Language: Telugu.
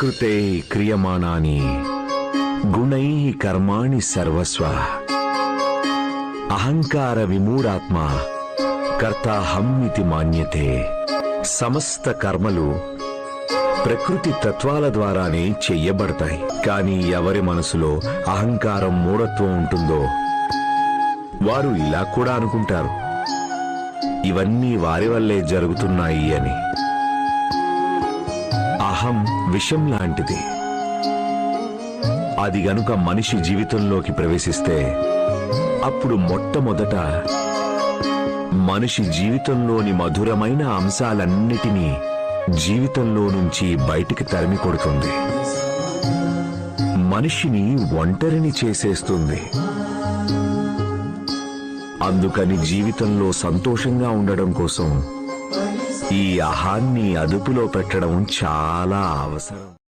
ప్రకృతే క్రియమాణాని గుణై కర్మాణి సర్వస్వ. అహంకార విమూఢాత్మ కర్తాహమ్మితి ఇతి మాన్యతే. సమస్త కర్మలు ప్రకృతి తత్వాల ద్వారానే చెయ్యబడతాయి కానీ ఎవరి మనసులో అహంకారం మూఢత్వం ఉంటుందో వారు ఇలా కూడా అనుకుంటారు. ఇవన్నీ వారి వల్లే జరుగుతున్నాయి అని. అహం విషం లాంటిది. అది గనుక మనిషి జీవితంలోకి ప్రవేశిస్తే అప్పుడు మొట్టమొదట మనిషి జీవితంలోని మధురమైన అంశాలన్నిటినీ జీవితంలో నుంచి బయటికి తరిమి కొడుతుంది. మనిషిని ఒంటరిని చేసేస్తుంది. అందుకని జీవితంలో సంతోషంగా ఉండడం కోసం ఈ అహాన్ని అదుపులో పెట్టడం చాలా అవసరం.